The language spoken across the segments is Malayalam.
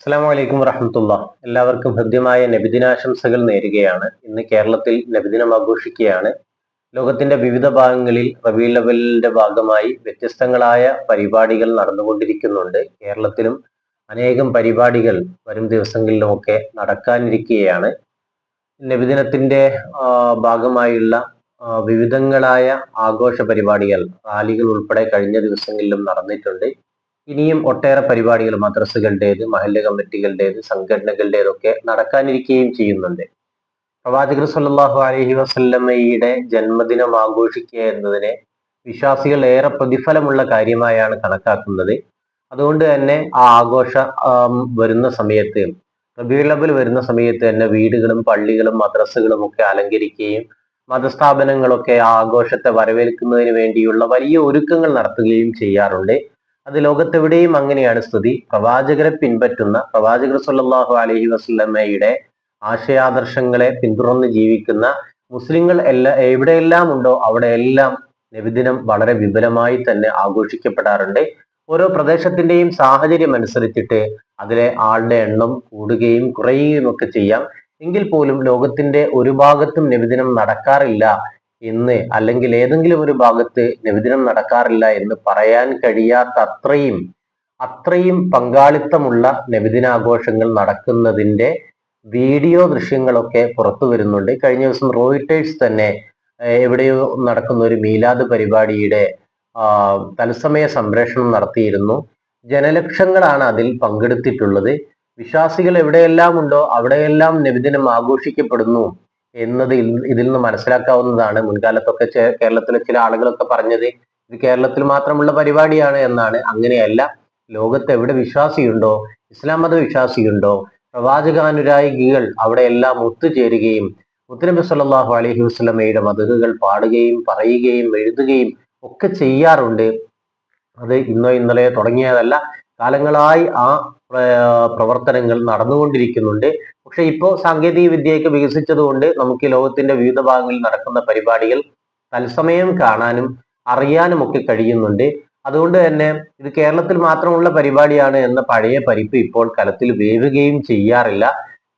അസ്സാം വലൈക്കും വറഹമത്തുള്ള. എല്ലാവർക്കും ഹൃദ്യമായ നബിദിനാശംസകൾ നേരുകയാണ്. ഇന്ന് കേരളത്തിൽ നബിദിനം ആഘോഷിക്കുകയാണ്. ലോകത്തിന്റെ വിവിധ ഭാഗങ്ങളിൽ റബി ലെവലിന്റെ ഭാഗമായി വ്യത്യസ്തങ്ങളായ പരിപാടികൾ നടന്നുകൊണ്ടിരിക്കുന്നുണ്ട്. കേരളത്തിലും അനേകം പരിപാടികൾ വരും ദിവസങ്ങളിലുമൊക്കെ നടക്കാനിരിക്കുകയാണ്. നബിദിനത്തിന്റെ ഭാഗമായുള്ള വിവിധങ്ങളായ ആഘോഷ പരിപാടികൾ റാലികൾ ഉൾപ്പെടെ കഴിഞ്ഞ ദിവസങ്ങളിലും നടന്നിട്ടുണ്ട്. ഇനിയും ഒട്ടേറെ പരിപാടികൾ മദ്രസകളുടേത് മഹല്ല് കമ്മിറ്റികളുടേത് സംഘടനകളുടേതൊക്കെ നടക്കാനിരിക്കുകയും ചെയ്യുന്നുണ്ട്. പ്രവാചകർ സല്ലാഹു അലഹി വസല്ലമ്മയുടെ ജന്മദിനം ആഘോഷിക്കുക എന്നതിനെ വിശ്വാസികൾ ഏറെ പ്രതിഫലമുള്ള കാര്യമായാണ് കണക്കാക്കുന്നത്. അതുകൊണ്ട് തന്നെ ആ ആഘോഷ വരുന്ന സമയത്ത് റബിയുളബിൽ വരുന്ന സമയത്ത് തന്നെ വീടുകളും പള്ളികളും മദ്രസകളും ഒക്കെ അലങ്കരിക്കുകയും മതസ്ഥാപനങ്ങളൊക്കെ ആഘോഷത്തെ വരവേൽക്കുന്നതിന് വേണ്ടിയുള്ള വലിയ ഒരുക്കങ്ങൾ നടത്തുകയും ചെയ്യാറുണ്ട്. അത് ലോകത്തെവിടെയും അങ്ങനെയാണ് സ്തുതി. പ്രവാചകരെ പിൻപറ്റുന്ന പ്രവാചകർ സല്ലാഹു അലഹി വസ്ലമയുടെ ആശയാദർശങ്ങളെ പിന്തുടർന്ന് ജീവിക്കുന്ന മുസ്ലിങ്ങൾ എല്ലാ എവിടെയെല്ലാം ഉണ്ടോ അവിടെയെല്ലാം നബിദിനം വളരെ വിപുലമായി തന്നെ ആഘോഷിക്കപ്പെടാറുണ്ട്. ഓരോ പ്രദേശത്തിന്റെയും സാഹചര്യം അനുസരിച്ചിട്ട് അതിലെ ആളുടെ എണ്ണം കൂടുകയും കുറയുകയും ഒക്കെ ചെയ്യാം. എങ്കിൽ പോലും ലോകത്തിന്റെ ഒരു ഭാഗത്തും നബിദിനം നടക്കാറില്ല എന്ന് അല്ലെങ്കിൽ ഏതെങ്കിലും ഒരു ഭാഗത്ത് നബിദിനം നടക്കാറില്ല എന്ന് പറയാൻ കഴിയാത്ത അത്രയും അത്രയും പങ്കാളിത്തമുള്ള നബിദിനാഘോഷങ്ങൾ നടക്കുന്നതിന്റെ വീഡിയോ ദൃശ്യങ്ങളൊക്കെ പുറത്തു വരുന്നുണ്ട്. കഴിഞ്ഞ ദിവസം റോയിട്ടേഴ്സ് തന്നെ എവിടെയോ നടക്കുന്ന ഒരു മീലാദ് പരിപാടിയുടെ തത്സമയ സംപ്രേഷണം നടത്തിയിരുന്നു. ജനലക്ഷങ്ങളാണ് അതിൽ പങ്കെടുത്തിട്ടുള്ളത്. വിശ്വാസികൾ എവിടെയെല്ലാം ഉണ്ടോ അവിടെയെല്ലാം നബിദിനം ആഘോഷിക്കപ്പെടുന്നു. എന്നത് ഇതിൽ നിന്ന് മനസ്സിലാക്കാവുന്നതാണ്. മുൻകാലത്തൊക്കെ കേരളത്തിലെ ചില ആളുകളൊക്കെ പറഞ്ഞത് ഇത് കേരളത്തിൽ മാത്രമുള്ള പരിപാടിയാണ് എന്നാണ്. അങ്ങനെയല്ല ലോകത്ത് എവിടെ വിശ്വാസിയുണ്ടോ? ഇസ്ലാം മത വിശ്വാസിയുണ്ടോ? പ്രവാചകാനുരായികൾ അവിടെ എല്ലാം ഒത്തുചേരുകയും മുത്തനബി സല്ലാഹു അലഹി വസ്ലമയുടെ മതകുകൾ പാടുകയും പറയുകയും എഴുതുകയും ഒക്കെ ചെയ്യാറുണ്ട്. അത് ഇന്നോ ഇന്നലെയോ തുടങ്ങിയതല്ല. കാലങ്ങളായി ആ പ്രവർത്തനങ്ങൾ നടന്നുകൊണ്ടിരിക്കുന്നുണ്ട്. പക്ഷെ ഇപ്പോൾ സാങ്കേതിക വിദ്യയൊക്കെ വികസിച്ചതുകൊണ്ട് നമുക്ക് ലോകത്തിന്റെ വിവിധ ഭാഗങ്ങളിൽ നടക്കുന്ന പരിപാടികൾ തത്സമയം കാണാനും അറിയാനും ഒക്കെ കഴിയുന്നുണ്ട്. അതുകൊണ്ട് തന്നെ ഇത് കേരളത്തിൽ മാത്രമുള്ള പരിപാടിയാണ് എന്ന പഴയ പരിപ്പ് ഇപ്പോൾ കലത്തിൽ വേവുകയും ചെയ്യാറില്ല.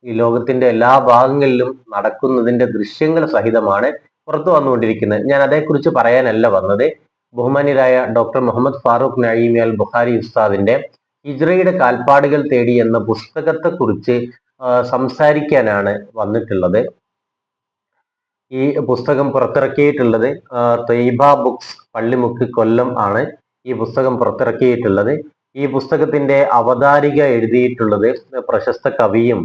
ഈ ലോകത്തിന്റെ എല്ലാ ഭാഗങ്ങളിലും നടക്കുന്നതിന്റെ ദൃശ്യങ്ങൾ സഹിതമാണ് പുറത്തു വന്നുകൊണ്ടിരിക്കുന്നത്. ഞാൻ അതേക്കുറിച്ച് പറയാനല്ല വന്നത്. ബഹുമാന്യരായ ഡോക്ടർ മുഹമ്മദ് ഫാറൂഖ് നഈമി അൽ ബുഖാരി ഉസ്താദിന്റെ ഹിജ്റയുടെ കാൽപ്പാടുകൾ തേടി എന്ന പുസ്തകത്തെക്കുറിച്ച് സംസാരിക്കാനാണ് വന്നിട്ടുള്ളത്. ഈ പുസ്തകം പുറത്തിറക്കിയിട്ടുള്ളത് തൊയ്ബ ബുക്സ് പള്ളിമുക്ക് കൊല്ലം ആണ് ഈ പുസ്തകം പുറത്തിറക്കിയിട്ടുള്ളത്. ഈ പുസ്തകത്തിന്റെ അവതാരിക എഴുതിയിട്ടുള്ളത് പ്രശസ്ത കവിയും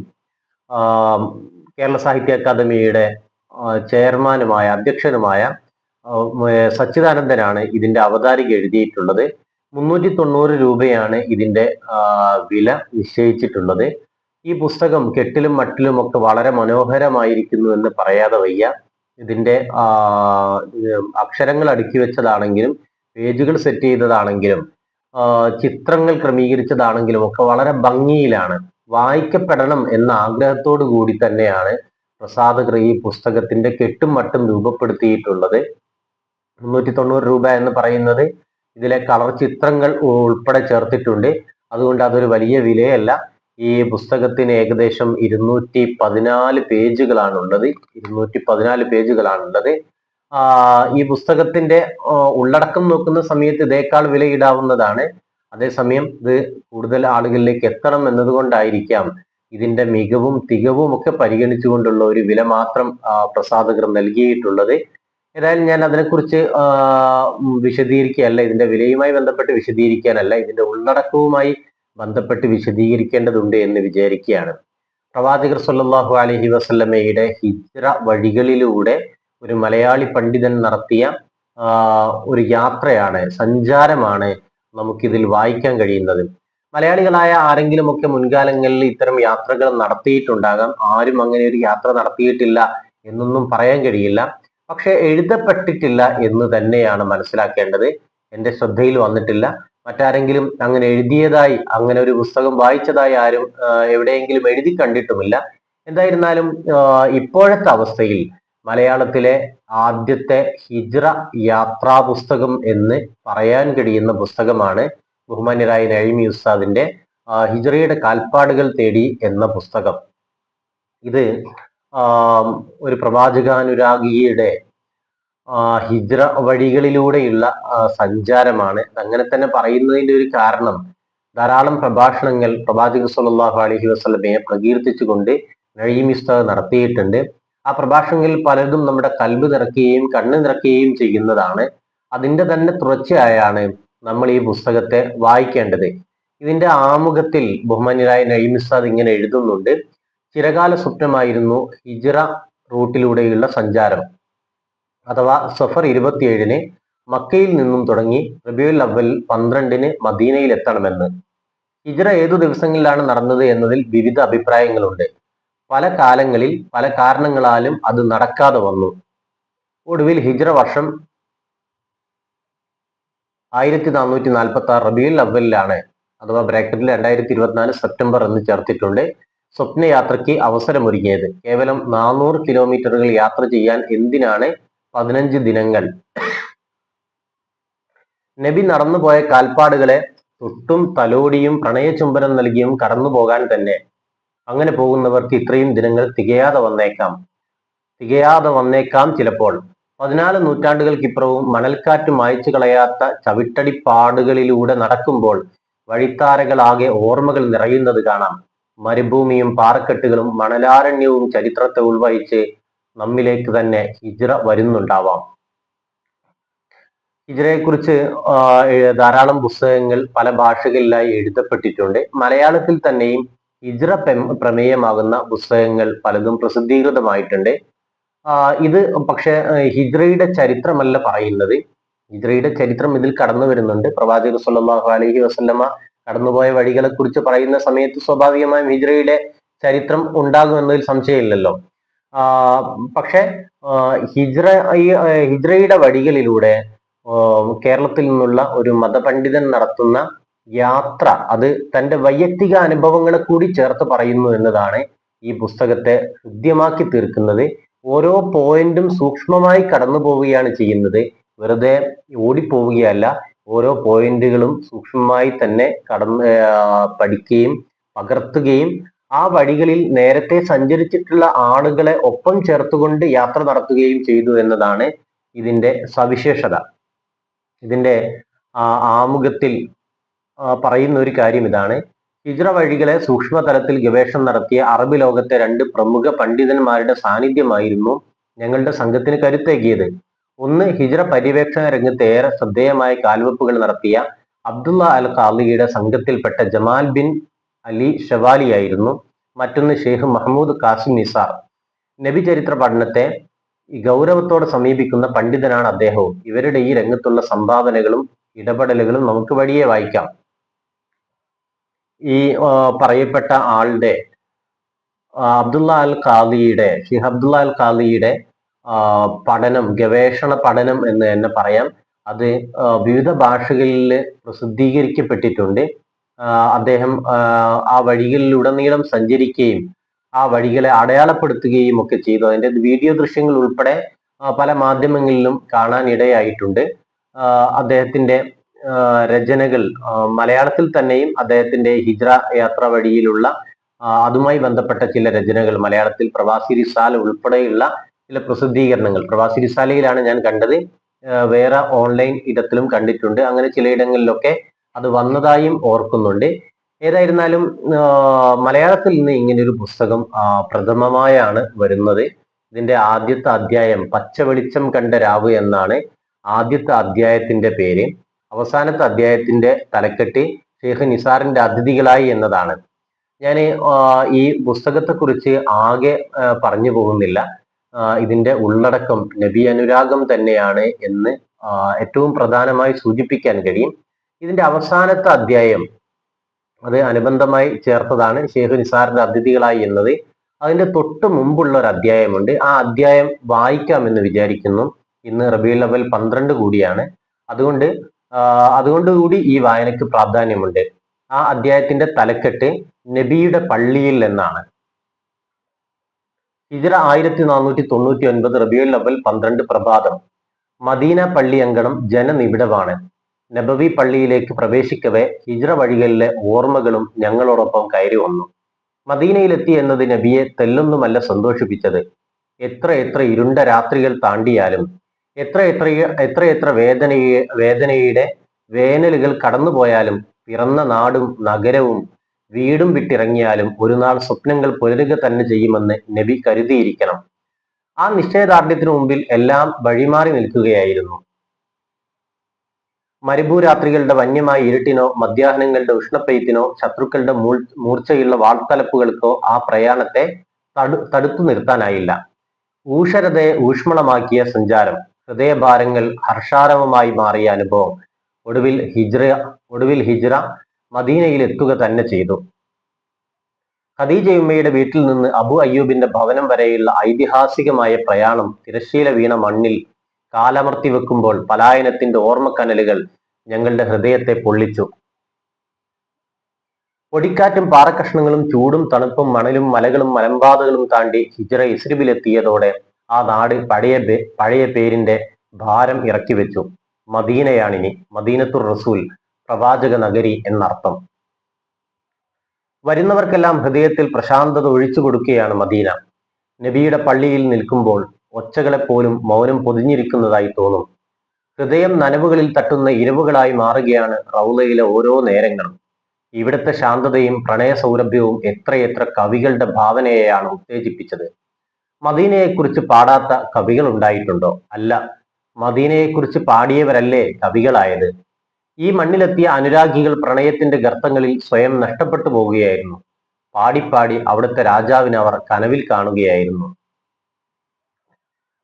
കേരള സാഹിത്യ അക്കാദമിയുടെ ചെയർമാനുമായ അധ്യക്ഷനുമായ സച്ചിദാനന്ദനാണ് ഇതിന്റെ അവതാരിക എഴുതിയിട്ടുള്ളത്. മുന്നൂറ്റി തൊണ്ണൂറ് രൂപയാണ് ഇതിന്റെ വില നിശ്ചയിച്ചിട്ടുള്ളത്. ഈ പുസ്തകം കെട്ടിലും മട്ടിലും ഒക്കെ വളരെ മനോഹരമായിരിക്കുന്നു എന്ന് പറയാതെ വയ്യ. ഇതിന്റെ അക്ഷരങ്ങൾ അടുക്കി വെച്ചതാണെങ്കിലും പേജുകൾ സെറ്റ് ചെയ്തതാണെങ്കിലും ചിത്രങ്ങൾ ക്രമീകരിച്ചതാണെങ്കിലും ഒക്കെ വളരെ ഭംഗിയിലാണ്. വായിക്കപ്പെടണം എന്ന ആഗ്രഹത്തോടു കൂടി തന്നെയാണ് പ്രസാദകർ ഈ പുസ്തകത്തിന്റെ കെട്ടും മട്ടും രൂപപ്പെടുത്തിയിട്ടുള്ളത്. മുന്നൂറ്റി തൊണ്ണൂറ് രൂപ എന്ന് പറയുന്നത് ഇതിലെ കളർ ചിത്രങ്ങൾ ഉൾപ്പെടെ ചേർത്തിട്ടുണ്ട്. അതുകൊണ്ട് അതൊരു വലിയ വിലയല്ല. ഈ പുസ്തകത്തിന് ഏകദേശം ഇരുന്നൂറ്റി പതിനാല് പേജുകളാണുള്ളത്. ഇരുന്നൂറ്റി പതിനാല് പേജുകളാണുള്ളത് ഈ പുസ്തകത്തിന്റെ ഉള്ളടക്കം നോക്കുന്ന സമയത്ത് ഇതേക്കാൾ വിലയിടാവുന്നതാണ്. അതേസമയം ഇത് കൂടുതൽ ആളുകളിലേക്ക് എത്തണം എന്നതുകൊണ്ടായിരിക്കാം ഇതിന്റെ മികവും തികവും ഒക്കെ പരിഗണിച്ചുകൊണ്ടുള്ള ഒരു വില മാത്രം പ്രസാദകർ നൽകിയിട്ടുള്ളത്. ഏതായാലും ഞാൻ അതിനെക്കുറിച്ച് വിശദീകരിക്കുകയല്ല. ഇതിന്റെ വിലയുമായി ബന്ധപ്പെട്ട് വിശദീകരിക്കാനല്ല. ഇതിന്റെ ഉള്ളടക്കവുമായി ബന്ധപ്പെട്ട് വിശദീകരിക്കേണ്ടതുണ്ട് എന്ന് വിചാരിക്കുകയാണ്. പ്രവാചകർ സല്ലാഹു അലഹി വസല്ലമയുടെ ഹിജ്ര വഴികളിലൂടെ ഒരു മലയാളി പണ്ഡിതൻ നടത്തിയ ഒരു യാത്രയാണ് സഞ്ചാരമാണ് നമുക്കിതിൽ വായിക്കാൻ കഴിയുന്നത്. മലയാളികളായ ആരെങ്കിലുമൊക്കെ മുൻകാലങ്ങളിൽ ഇത്തരം യാത്രകൾ നടത്തിയിട്ടുണ്ടാകാം. ആരും അങ്ങനെ ഒരു യാത്ര നടത്തിയിട്ടില്ല എന്നൊന്നും പറയാൻ കഴിയില്ല. പക്ഷെ എഴുതപ്പെട്ടിട്ടില്ല എന്ന് തന്നെയാണ് മനസ്സിലാക്കേണ്ടത്. എന്റെ ശ്രദ്ധയിൽ വന്നിട്ടില്ല. മറ്റാരെങ്കിലും അങ്ങനെ എഴുതിയതായി അങ്ങനെ ഒരു പുസ്തകം വായിച്ചതായി ആരും എവിടെയെങ്കിലും എഴുതി കണ്ടിട്ടുമില്ല. എന്തായിരുന്നാലും ഇപ്പോഴത്തെ അവസ്ഥയിൽ മലയാളത്തിലെ ആദ്യത്തെ ഹിജ്ര യാത്രാ പുസ്തകം എന്ന് പറയാൻ കഴിയുന്ന പുസ്തകമാണ് ബഹുമാന്യരായ നഴിമി ഉസ്താദിന്റെ ഹിജ്റയുടെ കാൽപ്പാടുകൾ തേടി എന്ന പുസ്തകം. ഇത് ഒരു പ്രവാചകാനുരാഗിയുടെ ഹിജ്ര വഴികളിലൂടെയുള്ള സഞ്ചാരമാണ്. അങ്ങനെ തന്നെ പറയുന്നതിന്റെ ഒരു കാരണം ധാരാളം പ്രഭാഷണങ്ങൾ പ്രവാചക സല്ലല്ലാഹു അലഹി വസ്ലമയെ പ്രകീർത്തിച്ചുകൊണ്ട് നഴീമിസ്ത നടത്തിയിട്ടുണ്ട്. ആ പ്രഭാഷണങ്ങളിൽ പലതും നമ്മുടെ കൽബ് നിറയ്ക്കുകയും കണ്ണ് നിറയ്ക്കുകയും ചെയ്യുന്നതാണ്. അതിന്റെ തന്നെ തുടർച്ചയായാണ് നമ്മൾ ഈ പുസ്തകത്തെ വായിക്കേണ്ടത്. ഇതിന്റെ ആമുഖത്തിൽ ബഹുമാന്യരായ നഴീമിസ്താദ് ഇങ്ങനെ എഴുതുന്നുണ്ട്. ചിരകാല സ്വപ്നമായിരുന്നു ഹിജ്റ റൂട്ടിലൂടെയുള്ള സഞ്ചാരം. അഥവാ സഫർ ഇരുപത്തിയേഴിന് മക്കയിൽ നിന്നും തുടങ്ങി റബിയുൽ അവൽ പന്ത്രണ്ടിന് മദീനയിൽ എത്തണമെന്ന്. ഹിജ്റ ഏതു ദിവസങ്ങളിലാണ് നടന്നത് എന്നതിൽ വിവിധ അഭിപ്രായങ്ങളുണ്ട്. പല കാലങ്ങളിൽ പല കാരണങ്ങളാലും അത് നടക്കാതെ വന്നു. ഒടുവിൽ ഹിജ്റ വർഷം ആയിരത്തി നാനൂറ്റി നാൽപ്പത്തി ആറ് റബിയുൽ അവലിലാണ് അഥവാ ബ്രാക്കറ്റിൽ രണ്ടായിരത്തി ഇരുപത്തിനാല് സെപ്റ്റംബർ എന്ന് ചേർത്തിട്ടുണ്ട്. സ്വപ്നയാത്രയ്ക്ക് അവസരമൊരുങ്ങിയത്. കേവലം നാനൂറ് കിലോമീറ്ററുകൾ യാത്ര ചെയ്യാൻ എന്തിനാണ് പതിനഞ്ച് ദിനങ്ങൾ? നബി നടന്നുപോയ കാൽപ്പാടുകളെ തൊട്ടും തലോടിയും പ്രണയചുംബനം നൽകിയും കടന്നു പോകാൻ തന്നെ. അങ്ങനെ പോകുന്നവർക്ക് ഇത്രയും ദിനങ്ങൾ തികയാതെ വന്നേക്കാം. തികയാതെ വന്നേക്കാം ചിലപ്പോൾ. പതിനാല് നൂറ്റാണ്ടുകൾക്കിപ്പുറവും മണൽക്കാറ്റ് മായ്ച്ചു കളയാത്ത ചവിട്ടടിപ്പാടുകളിലൂടെ നടക്കുമ്പോൾ വഴിത്താരകളാകെ ഓർമ്മകൾ നിറയുന്നത് കാണാം. മരുഭൂമിയും പാറക്കെട്ടുകളും മണലാരണ്യവും ചരിത്രത്തെ ഉൾവഹിച്ച് നമ്മിലേക്ക് തന്നെ ഹിജ്റ വരുന്നുണ്ടാവാം. ഹിജ്റയെ കുറിച്ച് എ- ധാരാളം പുസ്തകങ്ങൾ പല ഭാഷകളിലായി എഴുതപ്പെട്ടിട്ടുണ്ട്. മലയാളത്തിൽ തന്നെയും ഹിജ്റ പ്രമ- പ്രമേയമാകുന്ന പുസ്തകങ്ങൾ പലതും പ്രസിദ്ധീകൃതമായിട്ടുണ്ട്. ഇത് പക്ഷെ ഹിജ്രയുടെ ചരിത്രമല്ല പറയുന്നത്. ഹിജ്റയുടെ ചരിത്രം ഇതിൽ കടന്നു വരുന്നുണ്ട് പ്രവാചക സ്വല്ലല്ലാഹു അലൈഹി വസല്ലമ കടന്നുപോയ വഴികളെ കുറിച്ച് പറയുന്ന സമയത്ത് സ്വാഭാവികമായും ഹിജ്റയുടെ ചരിത്രം ഉണ്ടാകുമെന്നതിൽ സംശയമില്ലല്ലോ. പക്ഷെ ഹിജ്ര ഹിജ്റയുടെ വഴികളിലൂടെ കേരളത്തിൽ നിന്നുള്ള ഒരു മതപണ്ഡിതൻ നടത്തുന്ന യാത്ര അത് തന്റെ വൈയക്തിക അനുഭവങ്ങളെ കൂടി ചേർത്ത് പറയുന്നു എന്നതാണ് ഈ പുസ്തകത്തെ ഹൃദ്യമാക്കി തീർക്കുന്നത്. ഓരോ പോയിന്റും സൂക്ഷ്മമായി കടന്നു പോവുകയാണ് ചെയ്യുന്നത്. വെറുതെ ഓടിപ്പോവുകയല്ല. ഓരോ പോയിന്റുകളും സൂക്ഷ്മമായി തന്നെ കടന്ന് പഠിക്കുകയും പകർത്തുകയും ആ വഴികളിൽ നേരത്തെ സഞ്ചരിച്ചിട്ടുള്ള ആളുകളെ ഒപ്പം ചേർത്തുകൊണ്ട് യാത്ര നടത്തുകയും ചെയ്തു എന്നതാണ് ഇതിന്റെ സവിശേഷത. ഇതിന്റെ ആമുഖത്തിൽ പറയുന്ന ഒരു കാര്യം ഇതാണ്. ഹിജ്റ വഴികളെ സൂക്ഷ്മതലത്തിൽ ഗവേഷണം നടത്തിയ അറബ് ലോകത്തെ രണ്ട് പ്രമുഖ പണ്ഡിതന്മാരുടെ സാന്നിധ്യമായിരുന്നു ഞങ്ങളുടെ സംഘത്തിന് കരുത്തേകിയത്. ഒന്ന് ഹിജ്റ പര്യവേക്ഷണ രംഗത്ത് ഏറെ ശ്രദ്ധേയമായ കാൽവെപ്പുകൾ നടത്തിയ അബ്ദുള്ള അൽ ഖാലിയുടെ സംഘത്തിൽപ്പെട്ട ജമാൽ ബിൻ അലി ഷവാലി ആയിരുന്നു. മറ്റൊന്ന് ഷെയ്ഖ് മഹമ്മൂദ് കാസിം നിസാർ. നബി ചരിത്ര പഠനത്തെ ഗൗരവത്തോടെ സമീപിക്കുന്ന പണ്ഡിതനാണ് അദ്ദേഹവും. ഇവരുടെ ഈ രംഗത്തുള്ള സംഭാവനകളും ഇടപെടലുകളും നമുക്ക് വഴിയെ വായിക്കാം. ഈ പറയപ്പെട്ട ആളുടെ അബ്ദുള്ള അൽ ഖാദിയുടെ ഷിഹ് അബ്ദുള്ള അൽ ഖാദിയുടെ പഠനം ഗവേഷണ പഠനം എന്ന് തന്നെ പറയാം. അത് വിവിധ ഭാഷകളിൽ പ്രസിദ്ധീകരിക്കപ്പെട്ടിട്ടുണ്ട്. അദ്ദേഹം ആ, വഴികളിലുടനീളം സഞ്ചരിക്കുകയും ആ വഴികളെ അടയാളപ്പെടുത്തുകയും ഒക്കെ ചെയ്തു. അതിന്റെ വീഡിയോ ദൃശ്യങ്ങൾ ഉൾപ്പെടെ പല മാധ്യമങ്ങളിലും കാണാൻ ഇടയായിട്ടുണ്ട് അദ്ദേഹത്തിന്റെ രചനകൾ മലയാളത്തിൽ തന്നെയും അദ്ദേഹത്തിന്റെ ഹിജ്ര യാത്ര വഴിയിലുള്ള അതുമായി ബന്ധപ്പെട്ട ചില രചനകൾ മലയാളത്തിൽ പ്രവാസി റിസാല ഉൾപ്പെടെയുള്ള ചില പ്രസിദ്ധീകരണങ്ങൾ. പ്രവാസി റിസാലയിലാണ് ഞാൻ കണ്ടത്. വേറെ ഓൺലൈൻ ഇടത്തിലും കണ്ടിട്ടുണ്ട്. അങ്ങനെ ചിലയിടങ്ങളിലൊക്കെ അത് വന്നതായും ഓർക്കുന്നുണ്ട്. ഏതായിരുന്നാലും മലയാളത്തിൽ നിന്ന് ഇങ്ങനെ ഒരു പുസ്തകം പ്രഥമമായാണ് വരുന്നത്. ഇതിന്റെ ആദ്യത്തെ അധ്യായം പച്ച വെളിച്ചം കണ്ട രാവ് എന്നാണ് ആദ്യത്തെ അധ്യായത്തിന്റെ പേര്. അവസാനത്തെ അധ്യായത്തിന്റെ തലക്കെട്ട് ഷെയ്ഖ് നിസാറിന്റെ അതിഥികളായി എന്നതാണ്. ഞാൻ ഈ പുസ്തകത്തെക്കുറിച്ച് ആകെ പറഞ്ഞു പോകുന്നില്ല. ഇതിന്റെ ഉള്ളടക്കം നബി അനുരാഗം തന്നെയാണ് എന്ന് ഏറ്റവും പ്രധാനമായി സൂചിപ്പിക്കാൻ കഴിയും. ഇതിന്റെ അവസാനത്തെ അധ്യായം അത് അനുബന്ധമായി ചേർത്തതാണ് ഷെയ്ഖ് നിസാറിന്റെ അതിഥികളായി എന്നത്. അതിന്റെ തൊട്ട് മുമ്പുള്ള ഒരു അധ്യായമുണ്ട്. ആ അധ്യായം വായിക്കാമെന്ന് വിചാരിക്കുന്നു. ഇന്ന് റബി അവൽ പന്ത്രണ്ട് കൂടിയാണ്. അതുകൊണ്ട് അതുകൊണ്ട് കൂടി ഈ വായനയ്ക്ക് പ്രാധാന്യമുണ്ട്. ആ അധ്യായത്തിന്റെ തലക്കെട്ട് നബിയുടെ പള്ളിയിൽ എന്നാണ് ഹിജ്റ ആയിരത്തി നാനൂറ്റി തൊണ്ണൂറ്റി ഒൻപത് റബിയുൽ അവൽ പന്ത്രണ്ട് പ്രഭാതം. മദീന പള്ളി അങ്കണം ജനനിബിഡമാണ് നബവി പള്ളിയിലേക്ക് പ്രവേശിക്കവേ ഹിജ്ര വഴികളിലെ ഓർമ്മകളും ഞങ്ങളോടൊപ്പം കയറി വന്നു. മദീനയിലെത്തി എന്നത് നബിയെ തെല്ലൊന്നുമല്ല സന്തോഷിപ്പിച്ചത്. എത്ര എത്ര ഇരുണ്ട രാത്രികൾ താണ്ടിയാലും എത്ര എത്ര എത്ര എത്ര വേദനയെ വേദനയുടെ വേനലുകൾ കടന്നുപോയാലും പിറന്ന നാടും നഗരവും വീടും വിട്ടിറങ്ങിയാലും ഒരു നാൾ സ്വപ്നങ്ങൾ പുലരുക തന്നെ ചെയ്യുമെന്ന് നബി കരുതിയിരിക്കണം. ആ നിശ്ചയദാർഢ്യത്തിനു മുമ്പിൽ എല്ലാം വഴിമാറി നിൽക്കുകയായിരുന്നു. മരുഭൂരാത്രികളുടെ വന്യമായ ഇരുട്ടിനോ മധ്യാഹ്നങ്ങളുടെ ഉഷ്ണപ്പെയ്ത്തിനോ ശത്രുക്കളുടെ മൂർച്ചയുള്ള വാൾത്തലപ്പുകൾക്കോ ആ പ്രയാണത്തെ തടു തടുത്തു നിർത്താനായില്ല. ഊഷരതയെ ഊഷ്മളമാക്കിയ സഞ്ചാരം ഹൃദയഭാരങ്ങൾ ഹർഷാരവമായി മാറിയ അനുഭവം. ഒടുവിൽ ഹിജ്ര ഒടുവിൽ ഹിജ്ര മദീനയിൽ എത്തുക തന്നെ ചെയ്തു. ഖദീജയുമ്മയുടെ വീട്ടിൽ നിന്ന് അബു അയ്യൂബിന്റെ ഭവനം വരെയുള്ള ഐതിഹാസികമായ പ്രയാണം തിരശ്ശീല വീണ മണ്ണിൽ കാലമർത്തി വെക്കുമ്പോൾ പലായനത്തിന്റെ ഓർമ്മക്കനലുകൾ ഞങ്ങളുടെ ഹൃദയത്തെ പൊള്ളിച്ചു. പൊടിക്കാറ്റും പാറക്കഷ്ണങ്ങളും ചൂടും തണുപ്പും മണലും മലകളും മലമ്പാതകളും താണ്ടി ഹിജ്റ ഇസ്രിബിലെത്തിയതോടെ ആ നാട് പഴയ പഴയ പേരിന്റെ ഭാരം ഇറക്കി വെച്ചു മദീനയാണിനി. മദീനത്തുർ റസൂൽ പ്രവാചക നഗരി എന്നർത്ഥം. വരുന്നവർക്കെല്ലാം ഹൃദയത്തിൽ പ്രശാന്തത ഒഴിച്ചു കൊടുക്കുകയാണ് മദീന. നബിയുടെ പള്ളിയിൽ നിൽക്കുമ്പോൾ ഒച്ചകളെപ്പോലും മൗനം പൊതിഞ്ഞിരിക്കുന്നതായി തോന്നും. ഹൃദയം നനവുകളിൽ തട്ടുന്ന ഇരവുകളായി മാറുകയാണ് റൗലയിലെ ഓരോ നേരങ്ങളും. ഇവിടുത്തെ ശാന്തതയും പ്രണയ സൗരഭ്യവും എത്രയെത്ര കവികളുടെ ഭാവനയെയാണ് ഉത്തേജിപ്പിച്ചത്. മദീനയെക്കുറിച്ച് പാടാത്ത കവികൾ ഉണ്ടായിട്ടുണ്ടോ? അല്ല മദീനയെക്കുറിച്ച് പാടിയവരല്ലേ കവികളായത്? ഈ മണ്ണിലെത്തിയ അനുരാഗികൾ പ്രണയത്തിന്റെ ഗർത്തങ്ങളിൽ സ്വയം നഷ്ടപ്പെട്ടു പോവുകയായിരുന്നു. പാടിപ്പാടി അവിടുത്തെ രാജാവിനെ അവർ കനവിൽ കാണുകയായിരുന്നു.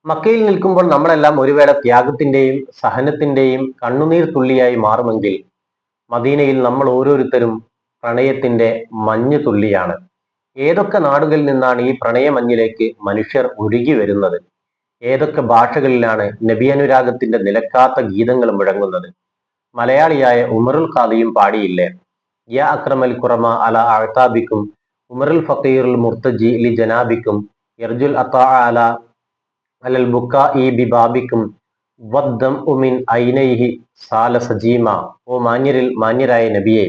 മക്കയിൽ നിൽക്കുമ്പോൾ നമ്മളെല്ലാം ഒരുവേള ത്യാഗത്തിന്റെയും സഹനത്തിന്റെയും കണ്ണുനീർ തുള്ളിയായി മാറുമെങ്കിൽ മദീനയിൽ നമ്മൾ ഓരോരുത്തരും പ്രണയത്തിന്റെ മഞ്ഞു തുള്ളിയാണ്. ഏതൊക്കെ നാടുകളിൽ നിന്നാണ് ഈ പ്രണയ പ്രണയമഞ്ഞിലേക്ക് മനുഷ്യർ ഒഴുകി വരുന്നത്? ഏതൊക്കെ ഭാഷകളിലാണ് നബിയനുരാഗത്തിന്റെ നിലക്കാത്ത ഗീതങ്ങൾ മുഴങ്ങുന്നത്? മലയാളിയായ ഉമറുൽ ഖാദിയും പാടിയില്ലേ? യ അക്രമൽ കുറമ അല അഴ്താബിക്കും ഉമറുൽ ഫക്കീറുൽ മുർത്തജി ലി ജനാബിക്കും ഇർജുൽ അത്താ അല അലൽ ബുക്ക ഇ ബിബാബിക്കും വദ്ദം ഉമിൻ ഐനൈഹി സാല സജീമ ഓ മാന്യരിൽ മാന്യരായ നബിയെ.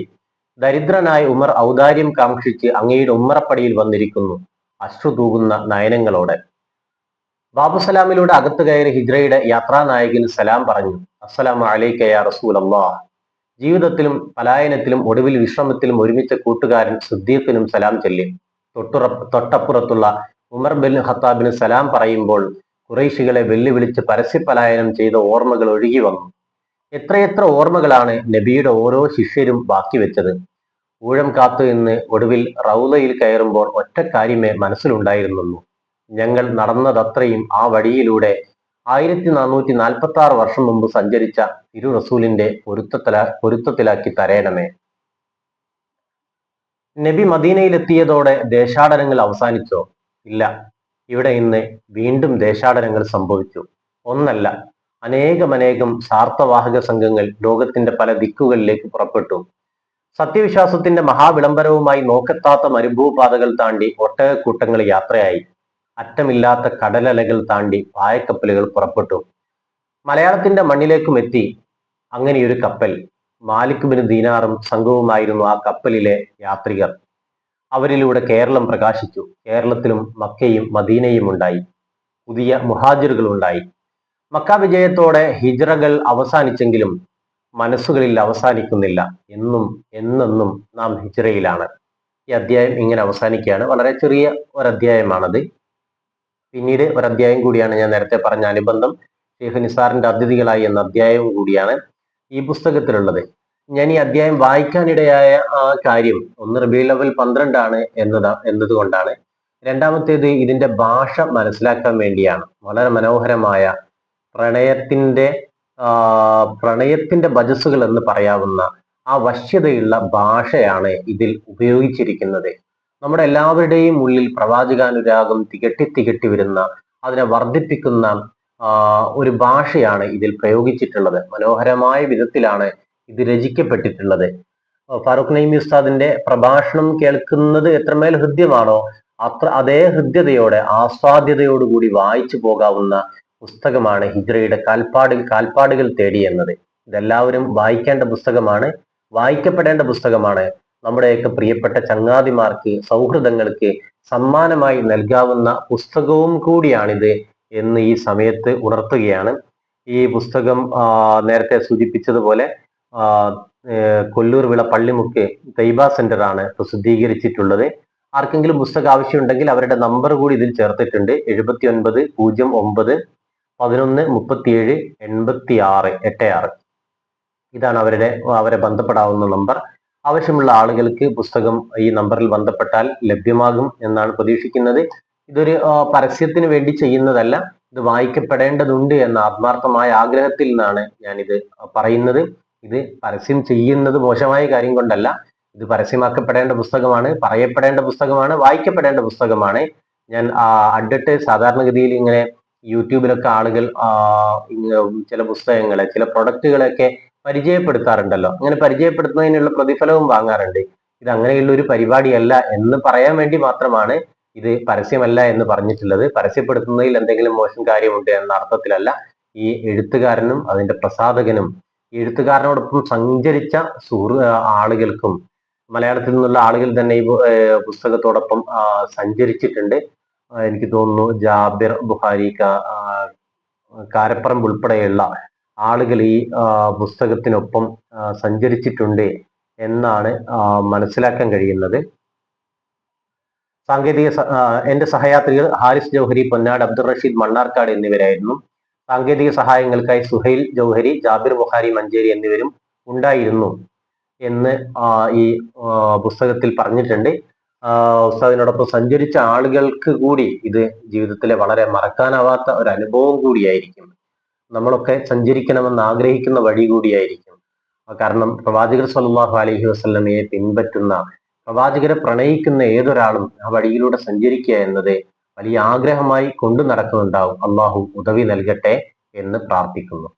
ദരിദ്രനായ ഉമർ ഔദാര്യം കാക്ഷിച്ച് അങ്ങയുടെ ഉമ്മറപ്പടിയിൽ വന്നിരിക്കുന്നു അശ്രു തൂകുന്ന നയനങ്ങളോടെ. ബാബുസലാമിലൂടെ അകത്ത് കയറി ഹിജ്രയുടെ യാത്രാനായകൻ സലാം പറഞ്ഞു. അള്ളാഹ് ജീവിതത്തിലും പലായനത്തിലും ഒടുവിൽ വിശ്രമത്തിലും ഒരുമിച്ച കൂട്ടുകാരൻ സുദ്ദീഖിനും സലാം ചൊല്ലി. തൊട്ടപ്പുറത്തുള്ള ഉമർ ബിൻ ഖത്താബിന് സലാം പറയുമ്പോൾ കുറേശികളെ വെല്ലുവിളിച്ച് പരസ്യപലായനം ചെയ്ത ഓർമ്മകൾ ഒഴുകി വന്നു. എത്രയെത്ര ഓർമ്മകളാണ് നബിയുടെ ഓരോ ശിഷ്യരും ബാക്കി വെച്ചത്. ഊഴം കാത്തു നിന്ന് ഒടുവിൽ റൗലയിൽ കയറുമ്പോൾ ഒറ്റ കാര്യമേ മനസ്സിലുണ്ടായിരുന്നുള്ളൂ. ഞങ്ങൾ നടന്നതത്രയും ആ വഴിയിലൂടെ ആയിരത്തി നാനൂറ്റി നാൽപ്പത്തി ആറ് വർഷം മുമ്പ് സഞ്ചരിച്ച തിരു റസൂലിന്റെ പൊരുത്തത്തില പൊരുത്തത്തിലാക്കി തരേണമേ. നബി മദീനയിലെത്തിയതോടെ ദേശാടനങ്ങൾ അവസാനിച്ചോ? ഇല്ല. ഇവിടെ ഇന്ന് വീണ്ടും ദേശാടനങ്ങൾ സംഭവിച്ചു. ഒന്നല്ല അനേകമനേകം സാർത്ഥവാഹക സംഘങ്ങൾ ലോകത്തിന്റെ പല ദിക്കുകളിലേക്ക് പുറപ്പെട്ടു. സത്യവിശ്വാസത്തിന്റെ മഹാവിളംബരവുമായി നോക്കെത്താത്ത മരുഭൂപാതകൾ താണ്ടി ഒട്ടകക്കൂട്ടങ്ങൾ യാത്രയായി. അറ്റമില്ലാത്ത കടലലകൾ താണ്ടി പായക്കപ്പലുകൾ പുറപ്പെട്ടു. മലയാളത്തിന്റെ മണ്ണിലേക്കും എത്തി. അങ്ങനെയൊരു കപ്പൽ. മാലിക്കുമിന് ദീനാറും സംഘവുമായിരുന്നു ആ കപ്പലിലെ യാത്രികർ. അവരിലൂടെ കേരളം പ്രകാശിച്ചു. കേരളത്തിലും മക്കയും മദീനയും ഉണ്ടായി. പുതിയ മുഹാജിറുകൾ ഉണ്ടായി. മക്ക വിജയത്തോടെ ഹിജ്റകൾ അവസാനിച്ചെങ്കിലും മനസ്സുകളിൽ അവസാനിക്കുന്നില്ല. എന്നും എന്നെന്നും നാം ഹിജ്റയിലാണ്. ഈ അധ്യായം ഇങ്ങനെ അവസാനിക്കുകയാണ്. വളരെ ചെറിയ ഒരു അധ്യായമാണത് പിന്നീട് ഒരു അധ്യായം കൂടിയാണ് ഞാൻ നേരത്തെ പറഞ്ഞ അനുബന്ധം ഷെയ്ഖ് നിസാറിന്റെ അതിഥികളായി എന്ന അധ്യായവും കൂടിയാണ് ഈ പുസ്തകത്തിലുള്ളത്. ഞാൻ ഈ അധ്യായം വായിക്കാനിടയായ ആ കാര്യം ഒന്ന് റബി ലെവൽ പന്ത്രണ്ടാണ് എന്നതാ എന്നതുകൊണ്ടാണ്. രണ്ടാമത്തേത് ഇതിന്റെ ഭാഷ മനസ്സിലാക്കാൻ വേണ്ടിയാണ്. വളരെ മനോഹരമായ പ്രണയത്തിന്റെ പ്രണയത്തിന്റെ ബജസ്സുകൾ എന്ന് പറയാവുന്ന ആ വശ്യതയുള്ള ഭാഷയാണ് ഇതിൽ ഉപയോഗിച്ചിരിക്കുന്നത്. നമ്മുടെ എല്ലാവരുടെയും ഉള്ളിൽ പ്രവാചകാനുരാഗം തികട്ടി തികട്ടി വരുന്ന അതിനെ വർദ്ധിപ്പിക്കുന്ന ഒരു ഭാഷയാണ് ഇതിൽ പ്രയോഗിച്ചിട്ടുള്ളത്. മനോഹരമായ വിധത്തിലാണ് ഇത് രചിക്കപ്പെട്ടിട്ടുള്ളത്. ഫാറൂഖ് നൈമി ഉസ്താദിന്റെ പ്രഭാഷണം കേൾക്കുന്നത് എത്രമേൽ ഹൃദ്യമാണോ അത്ര അതേ ഹൃദ്യതയോടെ ആസ്വാദ്യതയോടുകൂടി വായിച്ചു പോകാവുന്ന പുസ്തകമാണ് ഹിജ്രയുടെ കാൽപ്പാട് കാൽപ്പാടുകൾ തേടി എന്നത്. ഇതെല്ലാവരും വായിക്കേണ്ട പുസ്തകമാണ് വായിക്കപ്പെടേണ്ട പുസ്തകമാണ് നമ്മുടെയൊക്കെ പ്രിയപ്പെട്ട ചങ്ങാതിമാർക്ക് സൗഹൃദങ്ങൾക്ക് സമ്മാനമായി നൽകാവുന്ന പുസ്തകവും കൂടിയാണിത് എന്ന് ഈ സമയത്ത് ഉണർത്തുകയാണ്. ഈ പുസ്തകം നേരത്തെ സൂചിപ്പിച്ചതുപോലെ കൊല്ലൂർ വിള പള്ളിമുക്ക് തൈബ സെന്റർ ആണ് പ്രസിദ്ധീകരിച്ചിട്ടുള്ളത്. ആർക്കെങ്കിലും പുസ്തകം ആവശ്യമുണ്ടെങ്കിൽ അവരുടെ നമ്പർ കൂടി ഇതിൽ ചേർത്തിട്ടുണ്ട്. എഴുപത്തി ഒൻപത് പൂജ്യം ഒമ്പത് പതിനൊന്ന് മുപ്പത്തിയേഴ് എൺപത്തി ആറ് എട്ട് ആറ്. ഇതാണ് അവരുടെ അവരെ ബന്ധപ്പെടാവുന്ന നമ്പർ. ആവശ്യമുള്ള ആളുകൾക്ക് പുസ്തകം ഈ നമ്പറിൽ ബന്ധപ്പെട്ടാൽ ലഭ്യമാകും എന്നാണ് പ്രതീക്ഷിക്കുന്നത്. ഇതൊരു പരസ്യത്തിന് വേണ്ടി ചെയ്യുന്നതല്ല ഇത് വായിക്കപ്പെടേണ്ടതുണ്ട് എന്ന ആത്മാർത്ഥമായ ആഗ്രഹത്തിൽ നിന്നാണ് ഞാൻ ഇത് പറയുന്നത്. ഇത് പരസ്യം ചെയ്യുന്നത് മോശമായ കാര്യം കൊണ്ടല്ല. ഇത് പരസ്യമാക്കപ്പെടേണ്ട പുസ്തകമാണ് പറയപ്പെടേണ്ട പുസ്തകമാണ് വായിക്കപ്പെടേണ്ട പുസ്തകമാണ്. ഞാൻ അഡ്വട്ട് സാധാരണഗതിയിൽ ഇങ്ങനെ യൂട്യൂബിലൊക്കെ ആളുകൾ ചില പുസ്തകങ്ങളെ ചില പ്രൊഡക്റ്റുകളൊക്കെ പരിചയപ്പെടുത്താറുണ്ടല്ലോ. അങ്ങനെ പരിചയപ്പെടുത്തുന്നതിനുള്ള പ്രതിഫലവും വാങ്ങാറുണ്ട്. ഇത് അങ്ങനെയുള്ള ഒരു പരിപാടിയല്ല എന്ന് പറയാൻ വേണ്ടി മാത്രമാണ് ഇത് പരസ്യമല്ല എന്ന് പറഞ്ഞിട്ടുള്ളത്. പരസ്യപ്പെടുത്തുന്നതിൽ എന്തെങ്കിലും മോശം കാര്യമുണ്ട് എന്ന അർത്ഥത്തിലല്ല. ഈ എഴുത്തുകാരനും അതിന്റെ പ്രസാധകനും എഴുത്തുകാരനോടൊപ്പം സഞ്ചരിച്ച സുഹൃ ആളുകൾക്കും മലയാളത്തിൽ നിന്നുള്ള ആളുകൾ തന്നെ ഈ പുസ്തകത്തോടൊപ്പം സഞ്ചരിച്ചിട്ടുണ്ട്. എനിക്ക് തോന്നുന്നു ജാബിർ ബുഹാരി കാരപ്പറമ്പ് ഉൾപ്പെടെയുള്ള ആളുകൾ ഈ പുസ്തകത്തിനൊപ്പം സഞ്ചരിച്ചിട്ടുണ്ട് എന്നാണ് മനസ്സിലാക്കാൻ കഴിയുന്നത്. സാങ്കേതിക എന്റെ സഹയാത്രികർ ഹാരിസ് ജൗഹരി പൊന്നാട് അബ്ദുൾ റഷീദ് മണ്ണാർക്കാട് എന്നിവരായിരുന്നു. സാങ്കേതിക സഹായങ്ങൾക്കായി സുഹൈൽ ജൗഹരി ജാബിർ ബുഹാരി മഞ്ചേരി എന്നിവരും ഉണ്ടായിരുന്നു എന്ന് ഈ പുസ്തകത്തിൽ പറഞ്ഞിട്ടുണ്ട്. ഉസ്താദിനോടൊപ്പം സഞ്ചരിച്ച ആളുകൾക്ക് കൂടി ഇത് ജീവിതത്തിലെ വളരെ മറക്കാനാവാത്ത ഒരു അനുഭവം കൂടിയായിരിക്കും. നമ്മളൊക്കെ സഞ്ചരിക്കണമെന്ന് ആഗ്രഹിക്കുന്ന വഴി കൂടിയായിരിക്കും. കാരണം പ്രവാചകർ സല്ലാഹു അലഹി വസ്ലമയെ പിൻപറ്റുന്ന പ്രവാചകരെ പ്രണയിക്കുന്ന ഏതൊരാളും ആ വഴിയിലൂടെ സഞ്ചരിക്കുക എന്നത് വലിയ ആഗ്രഹമായി കൊണ്ടു നടക്കുന്നുണ്ടാവും. അള്ളാഹു ഉദവി നൽകട്ടെ എന്ന് പ്രാർത്ഥിക്കുന്നു.